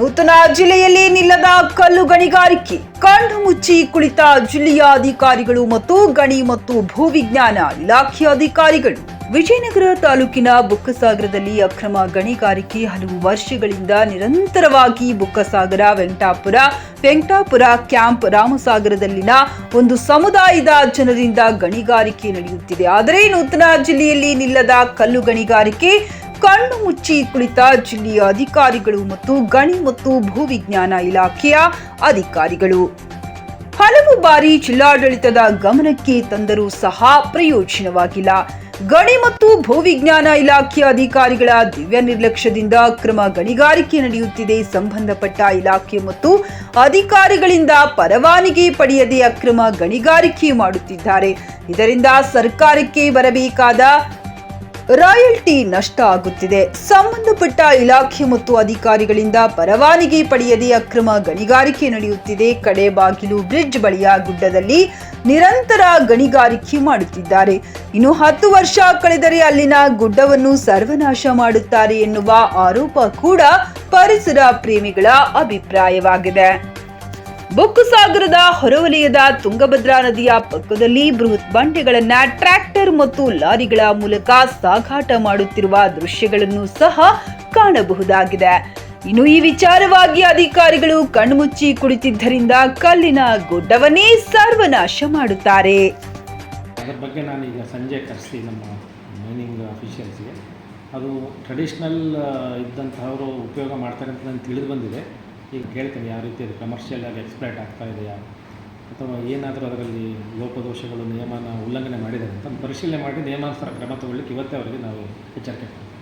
ನೂತನ ಜಿಲ್ಲೆಯಲ್ಲಿ ನಿಲ್ಲದ ಕಲ್ಲು ಗಣಿಗಾರಿಕೆ ಕಣ್ಣು ಮುಚ್ಚಿ ಕುಳಿತ ಜಿಲ್ಲೆಯ ಅಧಿಕಾರಿಗಳು ಮತ್ತು ಗಣಿ ಮತ್ತು ಭೂವಿಜ್ಞಾನ ಇಲಾಖೆ ಅಧಿಕಾರಿಗಳು. ವಿಜಯನಗರ ತಾಲೂಕಿನ ಬುಕ್ಕಸಾಗರದಲ್ಲಿ ಅಕ್ರಮ ಗಣಿಗಾರಿಕೆ ಹಲವು ವರ್ಷಗಳಿಂದ ನಿರಂತರವಾಗಿ ಬುಕ್ಕಸಾಗರ, ವೆಂಕಟಾಪುರ ವೆಂಕಟಾಪುರ ಕ್ಯಾಂಪ್ ರಾಮಸಾಗರದಲ್ಲಿನ ಒಂದು ಸಮುದಾಯದ ಜನರಿಂದ ಗಣಿಗಾರಿಕೆ ನಡೆಯುತ್ತಿದೆ. ಆದರೆ ನೂತನ ಜಿಲ್ಲೆಯಲ್ಲಿ ನಿಲ್ಲದ ಕಲ್ಲು ಗಣಿಗಾರಿಕೆ ಕಣ್ಣು ಮುಚ್ಚಿ ಕುಳಿತ ಜಿಲ್ಲೆಯ ಅಧಿಕಾರಿಗಳು ಮತ್ತು ಗಣಿ ಮತ್ತು ಭೂವಿಜ್ಞಾನ ಇಲಾಖೆಯ ಅಧಿಕಾರಿಗಳು. ಹಲವು ಬಾರಿ ಜಿಲ್ಲಾಡಳಿತದ ಗಮನಕ್ಕೆ ತಂದರೂ ಸಹ ಪ್ರಯೋಜನವಾಗಿಲ್ಲ. ಗಣಿ ಮತ್ತು ಭೂವಿಜ್ಞಾನ ಇಲಾಖೆಯ ಅಧಿಕಾರಿಗಳ ದಿವ್ಯ ನಿರ್ಲಕ್ಷ್ಯದಿಂದ ಅಕ್ರಮ ಗಣಿಗಾರಿಕೆ ನಡೆಯುತ್ತಿದೆ. ಸಂಬಂಧಪಟ್ಟ ಇಲಾಖೆ ಮತ್ತು ಅಧಿಕಾರಿಗಳಿಂದ ಪರವಾನಗಿ ಪಡೆಯದೆ ಅಕ್ರಮ ಗಣಿಗಾರಿಕೆ ಮಾಡುತ್ತಿದ್ದಾರೆ. ಇದರಿಂದ ಸರ್ಕಾರಕ್ಕೆ ಬರಬೇಕಾದ ರಾಯಲ್ಟಿ ನಷ್ಟ ಆಗುತ್ತಿದೆ. ಸಂಬಂಧಪಟ್ಟ ಇಲಾಖೆ ಮತ್ತು ಅಧಿಕಾರಿಗಳಿಂದ ಪರವಾನಗಿ ಪಡೆಯದೆ ಅಕ್ರಮ ಗಣಿಗಾರಿಕೆ ನಡೆಯುತ್ತಿದೆ. ಕಡೆ ಬಾಗಿಲು, ಬ್ರಿಡ್ಜ್ ಬಳಿಯ ಗುಡ್ಡದಲ್ಲಿ ನಿರಂತರ ಗಣಿಗಾರಿಕೆ ಮಾಡುತ್ತಿದ್ದಾರೆ. ಇನ್ನು ಹತ್ತು ವರ್ಷ ಕಳೆದರೆ ಅಲ್ಲಿನ ಗುಡ್ಡವನ್ನು ಸರ್ವನಾಶ ಮಾಡುತ್ತಾರೆ ಎನ್ನುವ ಆರೋಪ ಕೂಡ ಪರಿಸರ ಪ್ರೇಮಿಗಳ ಅಭಿಪ್ರಾಯವಾಗಿದೆ. ಬೊಕ್ಕುಸಾಗರದ ಹೊರವಲಯದ ತುಂಗಭದ್ರಾ ನದಿಯ ಪಕ್ಕದಲ್ಲಿ ಬೃಹತ್ ಬಂಡೆಗಳನ್ನ ಟ್ರ್ಯಾಕ್ಟರ್ ಮತ್ತು ಲಾರಿಗಳ ಮೂಲಕ ಸಾಗಾಟ ಮಾಡುತ್ತಿರುವ ದೃಶ್ಯಗಳನ್ನು ಸಹ ಕಾಣಬಹುದಾಗಿದೆ. ಇನ್ನು ಈ ವಿಚಾರವಾಗಿ ಅಧಿಕಾರಿಗಳು ಕಣ್ಮುಚ್ಚಿ ಕುಳಿತಿದ್ದರಿಂದ ಕಲ್ಲಿನ ಗುಡ್ಡವನ್ನೇ ಸರ್ವನಾಶ ಮಾಡುತ್ತಾರೆ. ಅದರ ಬಗ್ಗೆ ನಾನು ಈಗ ಸಂಜೆ ಕರೆಸಿ ನಮ್ಮ ಮೈನಿಂಗ್ ಅಫಿಷಿಯಲ್ಸ್ಗೆ ಅದು ಟ್ರೆಡಿಷ್ನಲ್ ಇದ್ದಂಥವರು ಉಪಯೋಗ ಮಾಡ್ತಾರೆ ಅಂತ ನನಗೆ ತಿಳಿದು ಬಂದಿದೆ. ಈಗ ಕೇಳ್ತೀನಿ, ಯಾವ ರೀತಿ ಅದು ಕಮರ್ಷಿಯಲ್ ಆಗಿ ಎಕ್ಸ್ಪ್ಲೈಟ್ ಆಗ್ತಾ ಇದೆಯಾ? ಅಥವಾ ಏನಾದರೂ ಅದರಲ್ಲಿ ಲೋಪದೋಷಗಳು, ನಿಯಮನ ಉಲ್ಲಂಘನೆ ಮಾಡಿದ್ದಾರೆ ಅಂತ ಪರಿಶೀಲನೆ ಮಾಡಿ, ನಿಯಮಾನುಸಾರ ಕ್ರಮ ತಗೊಳ್ಳಿಕ್ಕೆ ಇವತ್ತೇ ಅವರಿಗೆ ನಾವು ಎಚ್ಚರಿಕೆ ಕೊಡ್ತೀವಿ.